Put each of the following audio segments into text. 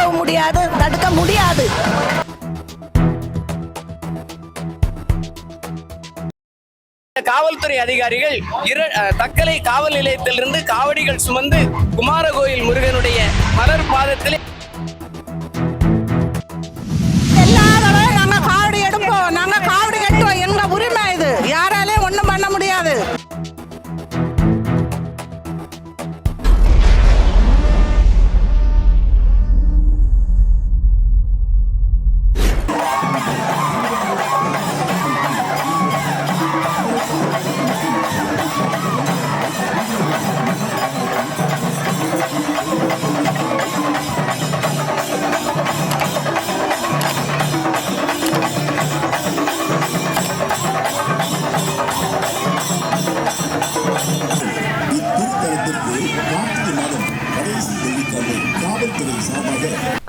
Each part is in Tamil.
முடியாது தடுக்க முடியாது. காவல்துறை அதிகாரிகள் இர- தக்கலை காவல் நிலையத்திலிருந்து காவடிகள் சுமந்து குமாரகோயில் முருகனுடைய மலர் பாதத்திலே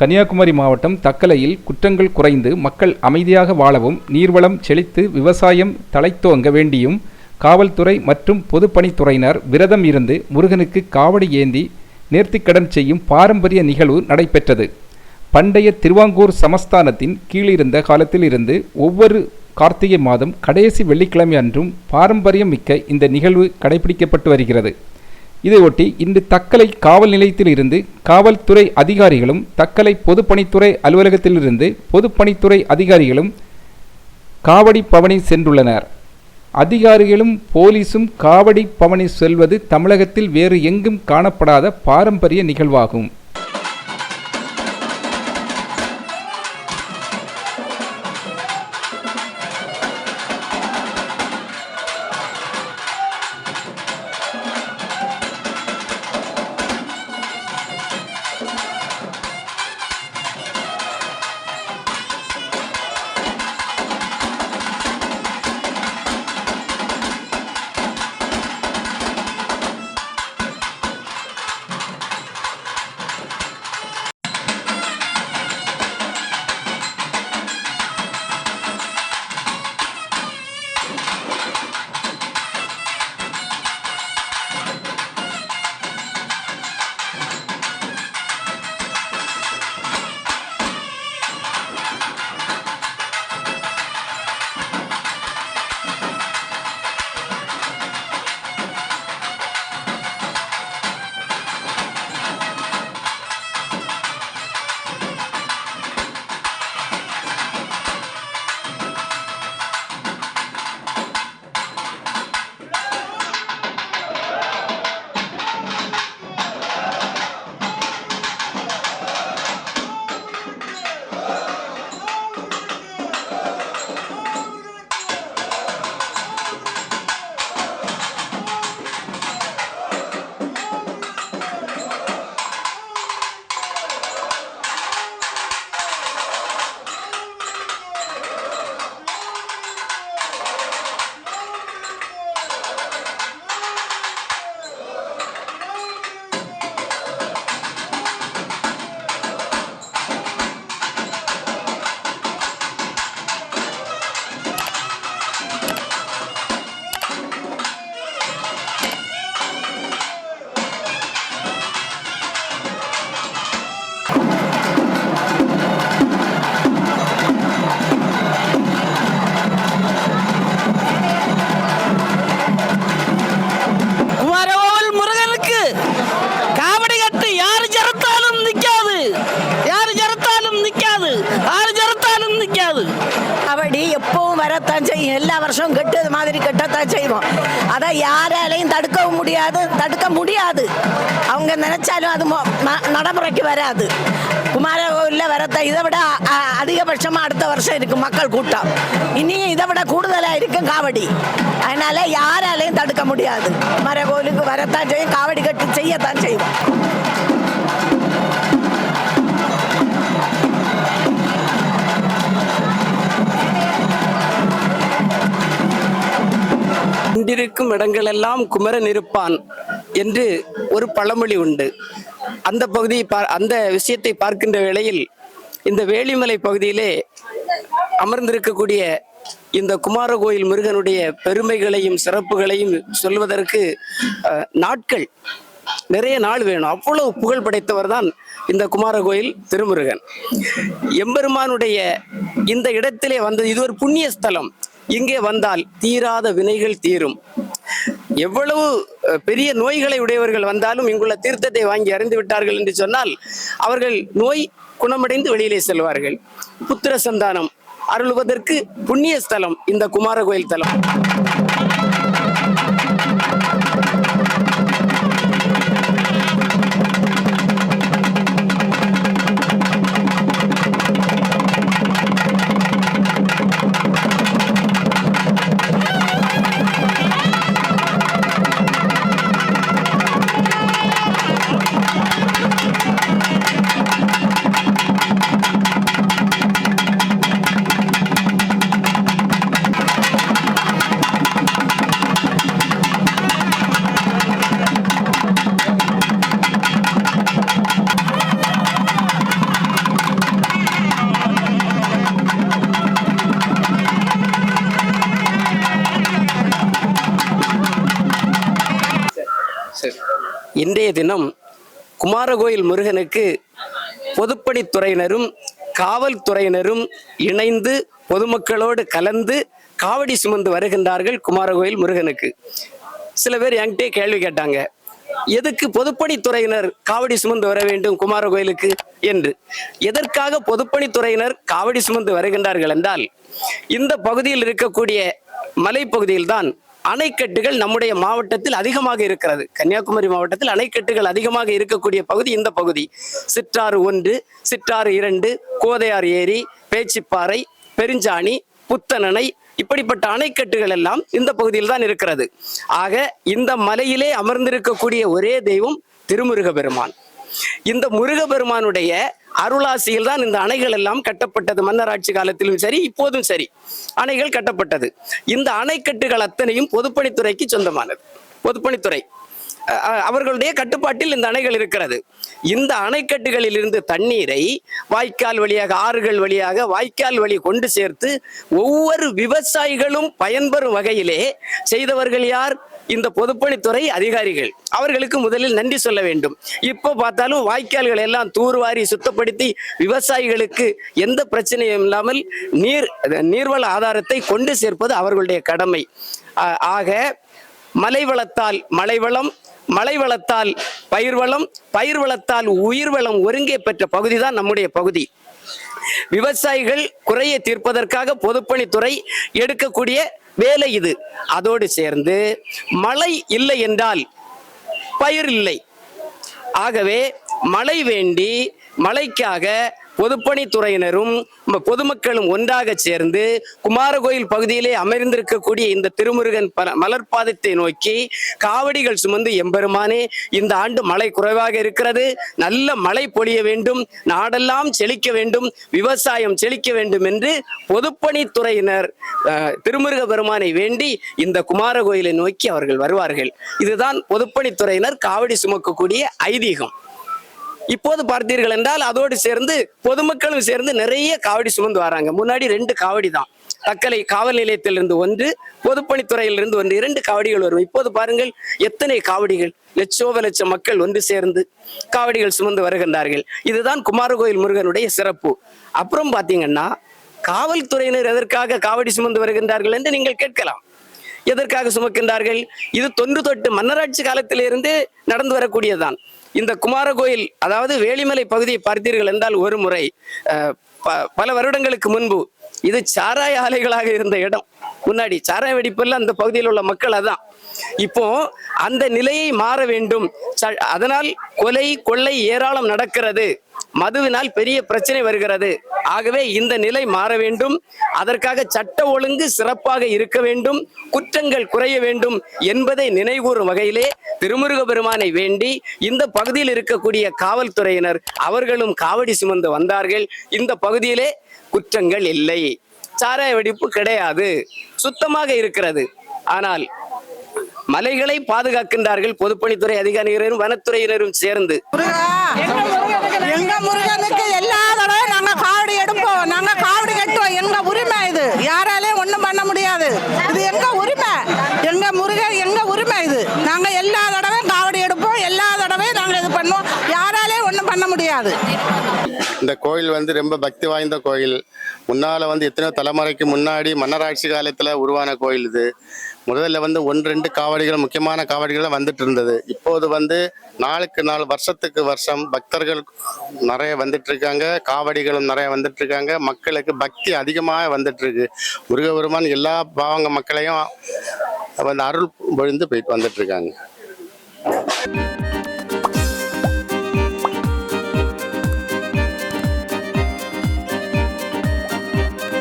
கன்னியாகுமரி மாவட்டம் தக்கலையில் குற்றங்கள் குறைந்து மக்கள் அமைதியாக வாழவும் நீர்வளம் செழித்து விவசாயம் தலைத்தோங்க வேண்டியும் காவல்துறை மற்றும் பொதுப்பணித்துறையினர் விரதம் இருந்து முருகனுக்கு காவடி ஏந்தி நேர்த்திக்கடன் செய்யும் பாரம்பரிய நிகழ்வு நடைபெற்றது. பண்டைய திருவாங்கூர் சமஸ்தானத்தின் கீழிருந்த காலத்திலிருந்து ஒவ்வொரு கார்த்திகை மாதம் கடைசி வெள்ளிக்கிழமை அன்றும் பாரம்பரியம் மிக்க இந்த நிகழ்வு கடைபிடிக்கப்பட்டு வருகிறது. இதையொட்டி இன்று தக்கலை காவல் நிலையத்திலிருந்து காவல்துறை அதிகாரிகளும் தக்கலை பொதுப்பணித்துறை அலுவலகத்திலிருந்து பொதுப்பணித்துறை அதிகாரிகளும் காவடி பவனி சென்றுள்ளனர். அதிகாரிகளும் போலீசும் காவடி பவனி செல்வது தமிழகத்தில் வேறு எங்கும் காணப்படாத பாரம்பரிய நிகழ்வாகும். யாராலையும் தடுக்கவும் முடியாது தடுக்க முடியாது. அவங்க நினைச்சாலும் அது நடைமுறைக்கு வராது. குமாரகோவிலில் வரத்த இதை விட அதிகபட்சமாக அடுத்த வருஷம் இருக்கும் மக்கள் கூட்டம். இனியும் இதை விட கூடுதலாக இருக்கும் காவடி. அதனால யாராலையும் தடுக்க முடியாது. குமாரகோவிலுக்கு வரத்தான் செய்யும் காவடி கட்டு செய்யத்தான் செய்வோம். இருக்கும் இடங்களெல்லாம் குமரன் இருப்பான் என்று ஒரு பழமொழி உண்டு. அந்த பகுதியை அந்த விஷயத்தை பார்க்கின்ற வேளையில் இந்த வேலிமலை பகுதியிலே அமர்ந்திருக்கக்கூடிய இந்த குமார கோயில் முருகனுடைய பெருமைகளையும் சிறப்புகளையும் சொல்வதற்கு அஹ், நாட்கள் நிறைய நாள் வேணும். அவ்வளவு புகழ் படைத்தவர் தான் இந்த குமார கோயில் திருமுருகன். எம்பெருமானுடைய இந்த இடத்திலே வந்தது இது ஒரு புண்ணிய ஸ்தலம். இங்கே வந்தால் தீராத வினைகள் தீரும். எவ்வளவு பெரிய நோய்களை உடையவர்கள் வந்தாலும் இங்குள்ள தீர்த்தத்தை வாங்கி அறிந்து விட்டார்கள் என்று சொன்னால் அவர்கள் நோய் குணமடைந்து வெளியிலே செல்வார்கள். புத்திர சந்தானம் அருள்வதற்கு புண்ணிய ஸ்தலம் இந்த குமார கோயில் தலம். இன்றைய தினம் குமாரகோயில் முருகனுக்கு பொதுப்பணித்துறையினரும் காவல்துறையினரும் இணைந்து பொதுமக்களோடு கலந்து காவடி சுமந்து வருகின்றார்கள் குமாரகோயில் முருகனுக்கு. சில பேர் என்கிட்டே கேள்வி கேட்டாங்க எதுக்கு பொதுப்பணித்துறையினர் காவடி சுமந்து வர வேண்டும் குமாரகோயிலுக்கு? என்று. எதற்காக பொதுப்பணித்துறையினர் காவடி சுமந்து வருகின்றார்கள் என்றால் இந்த பகுதியில் இருக்கக்கூடிய மலைப்பகுதியில் தான் அணைக்கட்டுகள் நம்முடைய மாவட்டத்தில் அதிகமாக இருக்கிறது. கன்னியாகுமரி மாவட்டத்தில் அணைக்கட்டுகள் அதிகமாக இருக்கக்கூடிய பகுதி இந்த பகுதி. சிற்றாறு ஒன்று சிற்றாறு இரண்டு கோதையார் ஏரி பேச்சிப்பாறை பெருஞ்சாணி புத்தனணை இப்படிப்பட்ட அணைக்கட்டுகள் எல்லாம் இந்த பகுதியில் தான் இருக்கிறது. ஆக இந்த மலையிலே அமர்ந்திருக்கக்கூடிய ஒரே தெய்வம் திருமுருக பெருமான் இந்த முருகபெருமானுடைய அருளாசியில் தான் இந்த அணைகள் எல்லாம் கட்டப்பட்டது. மன்னராட்சி காலத்திலும் சரி இப்போதும் சரி. அணைகள் கட்டப்பட்டது. இந்த அணைக்கட்டுகள் அத்தனையும் பொதுப்பணித்துறைக்கு சொந்தமானது. பொதுப்பணித்துறை. அவர்களுடைய கட்டுப்பாட்டில் இந்த அணைகள் இருக்கிறது. இந்த அணைக்கட்டுகளில் இருந்து தண்ணீரை வாய்க்கால் வழியாக ஆறுகள் வழியாக வாய்க்கால் வழி கொண்டு சேர்த்து ஒவ்வொரு விவசாயிகளும் பயன்பெறும் வகையிலே செய்தவர்கள் யார்? இந்த பொதுப்பணித்துறை அதிகாரிகள். அவர்களுக்கு முதலில் நன்றி சொல்ல வேண்டும். இப்போ பார்த்தாலும் வாய்க்கால்கள் எல்லாம் தூர்வாரி சுத்தப்படுத்தி விவசாயிகளுக்கு எந்த பிரச்சனையும் இல்லாமல் நீர் நீர்வள ஆதாரத்தை கொண்டு சேர்ப்பது அவர்களுடைய கடமை. ஆக மலைவளத்தால் மலைவளம் மழை வளத்தால் பயிர் வளம் பயிர் வளத்தால் உயிர் வளம் ஒருங்கே பெற்ற பகுதி தான் நம்முடைய பகுதி. விவசாயிகள் குறையை தீர்ப்பதற்காக பொதுப்பணித்துறை எடுக்கக்கூடிய வேலை இது. அதோடு சேர்ந்து மழை இல்லை என்றால் பயிர் இல்லை. ஆகவே மழை வேண்டி மழைக்காக பொதுப்பணித்துறையினரும் பொதுமக்களும் ஒன்றாக சேர்ந்து குமாரகோயில் பகுதியிலே அமர்ந்திருக்கக்கூடிய இந்த திருமுருகன் மலர்பாதத்தை நோக்கி காவடிகள் சுமந்து எம்பெருமானே இந்த ஆண்டு மழை குறைவாக இருக்கிறது. நல்ல மழை பொழிய வேண்டும். நாடெல்லாம் செழிக்க வேண்டும். விவசாயம் செழிக்க வேண்டும் என்று பொதுப்பணித்துறையினர் அஹ், திருமுருக பெருமானை வேண்டி இந்த குமாரகோயிலை நோக்கி அவர்கள் வருவார்கள். இதுதான் பொதுப்பணித்துறையினர் காவடி சுமக்கக்கூடிய ஐதீகம். இப்போது பார்த்தீர்கள் என்றால் அதோடு சேர்ந்து பொதுமக்களும் சேர்ந்து நிறைய காவடி சுமந்து வராங்க. முன்னாடி ரெண்டு காவடி தான். தக்கலை காவல் நிலையத்திலிருந்து ஒன்று பொதுப்பணித்துறையிலிருந்து ஒன்று இரண்டு காவடிகள் வரும். இப்போது பாருங்கள் எத்தனை காவடிகள்? லட்சோப லட்சம் மக்கள் ஒன்று சேர்ந்து காவடிகள் சுமந்து வருகின்றார்கள். இதுதான் குமாரகோயில் முருகனுடைய சிறப்பு. அப்புறம் பார்த்தீங்கன்னா காவல்துறையினர் எதற்காக காவடி சுமந்து வருகின்றார்கள் என்று நீங்கள் கேட்கலாம். எதற்காக சுமக்கின்றார்கள்? இது தொன்று தொட்டு மன்னராட்சி காலத்திலிருந்து நடந்து வரக்கூடியதுதான். இந்த குமாரகோயில் அதாவது வேலிமலை பகுதியை பார்த்தீர்கள் என்றால் ஒரு முறை ப- பல வருடங்களுக்கு முன்பு இது சாராய ஆலைகளாக இருந்த இடம். முன்னாடி சாராய வெடிப்பெல்லாம் அந்த பகுதியில் உள்ள மக்கள் அதான். இப்போ அந்த நிலையை மாற வேண்டும். ச- அதனால் கொலை கொள்ளை ஏராளம் நடக்கிறது. மதுவினால் பெரிய பிரச்சனை வருகிறது. ஆகவே இந்த நிலை மாற வேண்டும். அதற்காக சட்ட ஒழுங்கு சிறப்பாக இருக்க வேண்டும். குற்றங்கள் குறைய வேண்டும் என்பதை நினைவூறும் வகையிலே திருமுருக பெருமானை வேண்டி இந்த பகுதியில் இருக்கக்கூடிய காவல்துறையினர் அவர்களும் காவடி சுமந்து வந்தார்கள். இந்த பகுதியிலே குற்றங்கள் இல்லை. சாராய வெடிப்பு கிடையாது. சுத்தமாக இருக்கிறது. ஆனால் மலைகளை பாதுகாக்கின்றார்கள் பொதுப்பணித்துறை அதிகாரிகளும் வனத்துறையினரும் சேர்ந்து. எங்க முருகனுக்கு எல்லா தடவை நாங்க காவடி எடுப்போம். நாங்க காவடி கட்டுவோம். எங்க உரிமை இது? யாராலையும் ஒண்ணும் பண்ண முடியாது. இது எங்க உரிமை? எங்க முருகன் எங்க உரிமை இது? நாங்க எல்லா இந்த கோயில் வந்து ரொம்ப பக்தி வாய்ந்த கோயில். முன்னால் வந்து எத்தனையோ தலைமுறைக்கு முன்னாடி மன்னராட்சி காலத்தில் உருவான கோயில் இது. முதல்ல வந்து ஒன்று ரெண்டு காவடிகள் முக்கியமான காவடிகள் வந்துட்டு இருந்தது. இப்போது வந்து நாளுக்கு நாள் வருஷத்துக்கு வருஷம் பக்தர்கள் நிறைய வந்துட்டு இருக்காங்க. காவடிகளும் நிறைய வந்துட்டு இருக்காங்க. மக்களுக்கு பக்தி அதிகமாக வந்துட்டு இருக்கு. முருகபெருமான் எல்லா பாவங்க மக்களையும் வந்து அருள் பொழிந்து போயிட்டு வந்துட்டு இருக்காங்க.